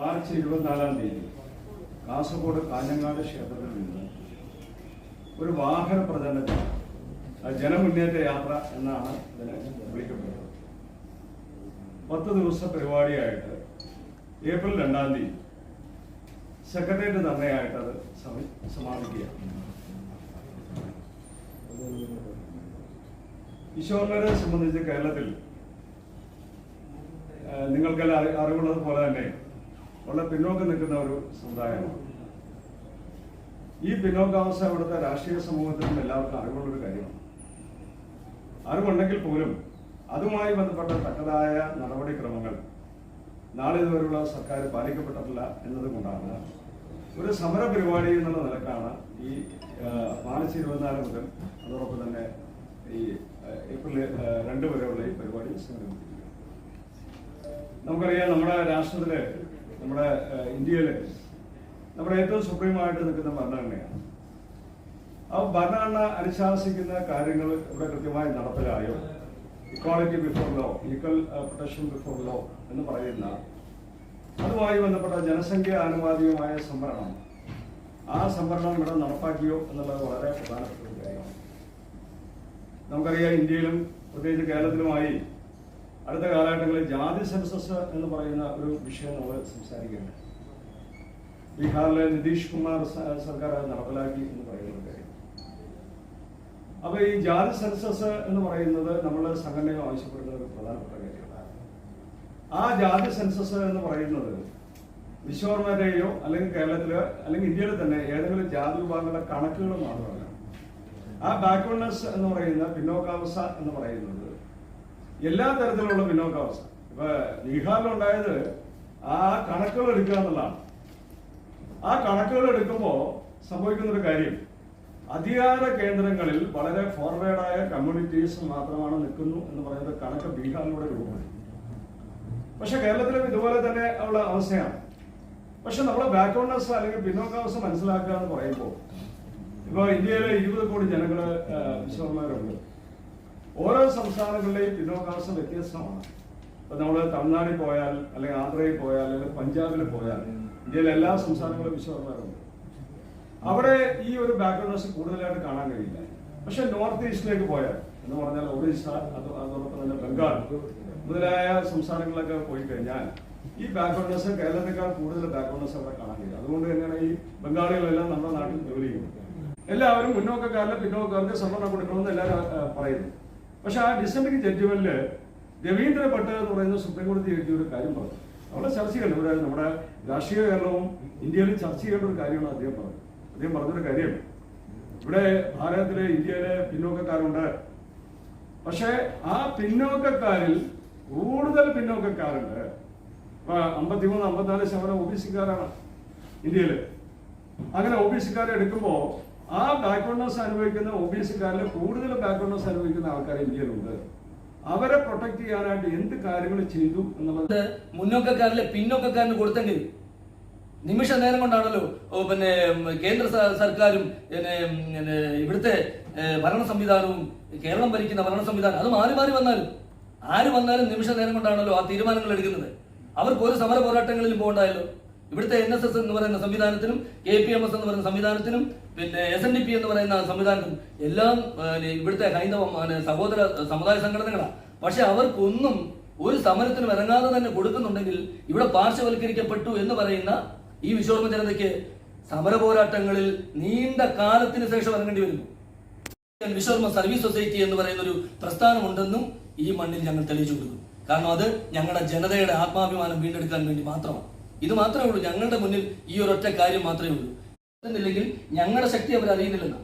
March ഇരുപത്തിനാലാം തീയതി കാസർഗോഡ് കാഞ്ഞങ്ങാട് ക്ഷേത്രത്തിൽ നിന്ന് ഒരു വാഹന പ്രചരണത്തിൽ ജനമുന്നേറ്റ യാത്ര എന്നാണ് ഇതിനെ വിളിക്കപ്പെടുന്നത്. പത്ത് ദിവസ പരിപാടിയായിട്ട് ഏപ്രിൽ രണ്ടാം തീയതി സെക്രട്ടേറിയറ്റ് തന്നെയായിട്ട് അത് സമാപിക്കുക ഈശ്വരനെ സംബന്ധിച്ച് കേരളത്തിൽ നിങ്ങൾക്കെല്ലാം അറിവുള്ളത് പോലെ തന്നെ വളരെ പിന്നോക്കം നിൽക്കുന്ന ഒരു സമുദായമാണ്. ഈ പിന്നോക്കാവസ്ഥ ഇവിടുത്തെ രാഷ്ട്രീയ സമൂഹത്തിനും എല്ലാവർക്കും അറിവുള്ളൊരു കാര്യമാണ്. അറിവുണ്ടെങ്കിൽ പോലും അതുമായി ബന്ധപ്പെട്ട തക്കതായ നടപടിക്രമങ്ങൾ നാളെ ഇതുവരെയുള്ള സർക്കാർ പാലിക്കപ്പെട്ടിട്ടില്ല എന്നതുകൊണ്ടാണ് ഒരു സമര പരിപാടി എന്നുള്ള നിലക്കാണ് ഈ മാർച്ച് ഇരുപത്തിനാല് മുതൽ അതോടൊപ്പം തന്നെ ഈ ഏപ്രിൽ രണ്ട് വരെയുള്ള ഈ പരിപാടി സംഘടിപ്പിക്കുന്നത് നമുക്കറിയാം നമ്മുടെ രാഷ്ട്രത്തിൽ നമ്മുടെ ഇന്ത്യയിലെ നമ്മുടെ ഏറ്റവും സുപ്രീമായിട്ട് നിൽക്കുന്ന ഭരണഘടനയാണ്. ആ ഭരണഘടന അനുശാസിക്കുന്ന കാര്യങ്ങൾ ഇവിടെ കൃത്യമായി നടപ്പിലായോ? Equality before law equal protection before law എന്ന് പറയുന്ന അതുമായി ബന്ധപ്പെട്ട ജനസംഖ്യ ആനുപാതികമായ സംവരണം. ആ സംവരണം ഇവിടെ നടപ്പാക്കിയോ എന്നുള്ളത് വളരെ പ്രധാനപ്പെട്ട ഒരു കാര്യമാണ്. നമുക്കറിയാം ഇന്ത്യയിലും പ്രത്യേകിച്ച് കേരളത്തിലുമായി അടുത്ത കാലഘട്ടങ്ങളിൽ ജാതി സെൻസസ് എന്ന് പറയുന്ന ഒരു വിഷയം നമ്മൾ സംസാരിക്കുകയാണ്. ബീഹാറിലെ നിതീഷ് കുമാർ സർക്കാർ നടപ്പിലാക്കി എന്ന് പറയുന്ന കാര്യം. അപ്പൊ ഈ ജാതി സെൻസസ് എന്ന് പറയുന്നത് നമ്മൾ സംഘടനകൾ ആവശ്യപ്പെടുന്ന ഒരു പ്രധാനപ്പെട്ട കാര്യമാണ്. ആ ജാതി സെൻസസ് എന്ന് പറയുന്നത് വിശ്വകർമ്മരെയോ അല്ലെങ്കിൽ കേരളത്തിലോ അല്ലെങ്കിൽ ഇന്ത്യയിൽ തന്നെ ഏതെങ്കിലും ജാതി വിഭാഗങ്ങളുടെ കണക്കുകൾ മാത്രമല്ല. ആ ബാക്ക്വേർഡ്നെസ് എന്ന് പറയുന്ന പിന്നോക്കാവസ്ഥ എന്ന് പറയുന്നത് എല്ലാ തരത്തിലുള്ള പിന്നോക്കാവസ്ഥ. ഇപ്പൊ ബീഹാറിലുണ്ടായത് ആ കണക്കുകൾ എടുക്കുക എന്നുള്ളതാണ്. ആ കണക്കുകൾ എടുക്കുമ്പോൾ സംഭവിക്കുന്ന ഒരു കാര്യം. അധികാര കേന്ദ്രങ്ങളിൽ വളരെ ഫോർവേഡായ കമ്മ്യൂണിറ്റീസ് മാത്രമാണ് നിൽക്കുന്നു എന്ന് പറയുന്നത് കണക്ക് ബീഹാറിലൂടെ രൂപമാണ് പക്ഷെ കേരളത്തിലും ഇതുപോലെ തന്നെ ഉള്ള അവസ്ഥയാണ്. പക്ഷെ നമ്മളെ ബാക്ക്ഗ്രൗണ്ട്സ് അല്ലെങ്കിൽ പിന്നോക്കാവസ്ഥ മനസ്സിലാക്കുക എന്ന് പറയുമ്പോൾ ഇപ്പൊ ഇന്ത്യയിലെ ഇരുപത് കോടി ജനങ്ങൾ വിശ്വന്മാരുണ്ട് ഓരോ സംസ്ഥാനങ്ങളിലെയും പിന്നോക്കാവസ്ഥ വ്യത്യസ്തമാണ്. ഇപ്പൊ നമ്മൾ തമിഴ്നാട്ടിൽ പോയാൽ അല്ലെങ്കിൽ ആന്ധ്രയിൽ പോയാൽ അല്ലെങ്കിൽ പഞ്ചാബിൽ പോയാൽ ഇന്ത്യയിലെ എല്ലാ സംസ്ഥാനങ്ങളും വിശ്വകർമാരുണ്ട് അവിടെ ഈ ഒരു ബാക്ക്ഗ്രൗണ്ട്സ് കൂടുതലായിട്ട് കാണാൻ കഴിയില്ല. പക്ഷെ നോർത്ത് ഈസ്റ്റിലേക്ക് പോയാൽ എന്ന് പറഞ്ഞാൽ ഒറീസ അത് അതോടൊപ്പം തന്നെ ബംഗാൾ മുതലായ സംസ്ഥാനങ്ങളിലൊക്കെ പോയി കഴിഞ്ഞാൽ ഈ ബാക്ക്ഗ്രൗണ്ട്സ് കേരളത്തെക്കാൾ കൂടുതൽ ബാക്ക്ഗ്രൗണ്ട്സ് അവിടെ കാണാൻ കഴിയും. അതുകൊണ്ട് തന്നെയാണ് ഈ ബംഗാളികളെല്ലാം നമ്മുടെ നാട്ടിൽ ജോലി ചെയ്യുന്നത്. എല്ലാവരും മുന്നോക്കക്കാരിലെ പിന്നോക്കക്കാർക്ക് സംവരണം കൊടുക്കണമെന്ന് എല്ലാവരും പറയുന്നു. പക്ഷെ ആ ഡിസംബറി ജഡ്ജ്മെന്റിൽ രവീന്ദ്ര ഭട്ട് എന്ന് പറയുന്ന സുപ്രീം കോടതി ഒരു കാര്യം പറഞ്ഞു. അവിടെ ചർച്ച ചെയ്യണം. ഇവിടെ നമ്മുടെ രാഷ്ട്രീയ കേരളവും ഇന്ത്യയിലും ചർച്ച ചെയ്യേണ്ട ഒരു കാര്യമാണ് അദ്ദേഹം പറഞ്ഞത്. അദ്ദേഹം പറഞ്ഞൊരു കാര്യം. ഇവിടെ ഭാരതത്തിലെ ഇന്ത്യയിലെ പിന്നോക്കക്കാരുണ്ട്. പക്ഷേ ആ പിന്നോക്കക്കാരിൽ കൂടുതൽ പിന്നോക്കക്കാരുണ്ട്. ഇപ്പൊ അമ്പത്തിമൂന്ന് അമ്പത്തിനാല് ശതമാനം ഒ ബി സിക്കാരാണ് ഇന്ത്യയിൽ അങ്ങനെ ഒ ബി സിക്കാരെ എടുക്കുമ്പോ ആ ബാക്ക്വേർഡ്നെസ് അനുഭവിക്കുന്ന ഒ ബി സിക്കാരിൽ കൂടുതൽ ബാക്ക്വേർഡ്നെസ് അനുഭവിക്കുന്ന ആൾക്കാർ ഇന്ത്യയിലുണ്ട് അവരെ പ്രൊട്ടക്ട് ചെയ്യാനായിട്ട് എന്ത് കാര്യങ്ങൾ ചെയ്തു എന്നുള്ളത് മുന്നോക്കക്കാരിലെ പിന്നോക്കക്കാരന് കൊടുത്തെങ്കിൽ നിമിഷ നേരം കൊണ്ടാണല്ലോ. പിന്നെ കേന്ദ്ര സർക്കാരും പിന്നെ, ഇവിടുത്തെ ഭരണ സംവിധാനവും കേരളം ഭരിക്കുന്ന ഭരണ സംവിധാനം അത് മാറി മാറി വന്നാലും ആര് വന്നാലും നിമിഷ നേരം കൊണ്ടാണല്ലോ ആ തീരുമാനങ്ങൾ എടുക്കുന്നത്. അവർക്ക് ഒരു സമര പോരാട്ടങ്ങളിലും പോകണ്ടായല്ലോ. ഇവിടുത്തെ എൻ എസ് എസ് എന്ന് പറയുന്ന സംവിധാനത്തിനും കെ പി എം എസ് എന്ന് പറയുന്ന സംവിധാനത്തിനും പിന്നെ എസ് എൻ ഡി പി എന്ന് പറയുന്ന സംവിധാനത്തിനും എല്ലാം ഇവിടുത്തെ ഹൈന്ദവ സഹോദര സമുദായ സംഘടനകളാണ്. പക്ഷെ അവർക്കൊന്നും ഒരു സമരത്തിനും ഇറങ്ങാതെ തന്നെ കൊടുക്കുന്നുണ്ടെങ്കിൽ ഇവിടെ പാർശ്വവൽക്കരിക്കപ്പെട്ടു എന്ന് പറയുന്ന ഈ വിശ്വർമ്മ ജനതയ്ക്ക് സമര പോരാട്ടങ്ങളിൽ നീണ്ട കാലത്തിന് ശേഷം ഇറങ്ങേണ്ടി വരുന്നു. വിശ്വർമ്മ സർവീസ് സൊസൈറ്റി എന്ന് പറയുന്ന ഒരു പ്രസ്ഥാനമുണ്ടെന്നും ഈ മണ്ണിൽ ഞങ്ങൾ തെളിയിച്ചു കൊടുക്കും കാരണം അത് ഞങ്ങളുടെ ജനതയുടെ ആത്മാഭിമാനം വീണ്ടെടുക്കാൻ വേണ്ടി മാത്രമാണ്. ഇത് മാത്രമേ ഉള്ളൂ ഞങ്ങളുടെ മുന്നിൽ ഈ ഒരൊറ്റ കാര്യം മാത്രമേ ഉള്ളൂ. ഇല്ലെങ്കിൽ ഞങ്ങളുടെ ശക്തി അവർ അറിയുന്നില്ലെന്ന്.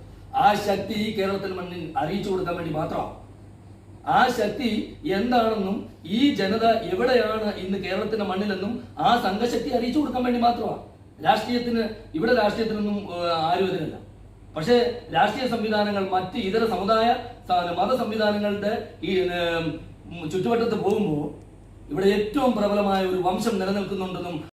ആ ശക്തി ഈ കേരളത്തിൽ മണ്ണിൽ അറിയിച്ചു കൊടുക്കാൻ വേണ്ടി മാത്രമാണ്. ആ ശക്തി എന്താണെന്നും ഈ ജനത എവിടെയാണ് ഇന്ന് കേരളത്തിന്റെ മണ്ണിലെന്നും ആ സംഘശക്തി അറിയിച്ചു കൊടുക്കാൻ വേണ്ടി മാത്രമാണ്. രാഷ്ട്രീയത്തിന് ഇവിടെ രാഷ്ട്രീയത്തിനൊന്നും ആരും എതിരല്ല. പക്ഷേ രാഷ്ട്രീയ സംവിധാനങ്ങൾ മറ്റ് ഇതര സമുദായ മത സംവിധാനങ്ങളുടെ ഈ ചുറ്റുവട്ടത്ത് പോകുമ്പോൾ ഇവിടെ ഏറ്റവും പ്രബലമായ ഒരു വംശം നിലനിൽക്കുന്നുണ്ടെന്നും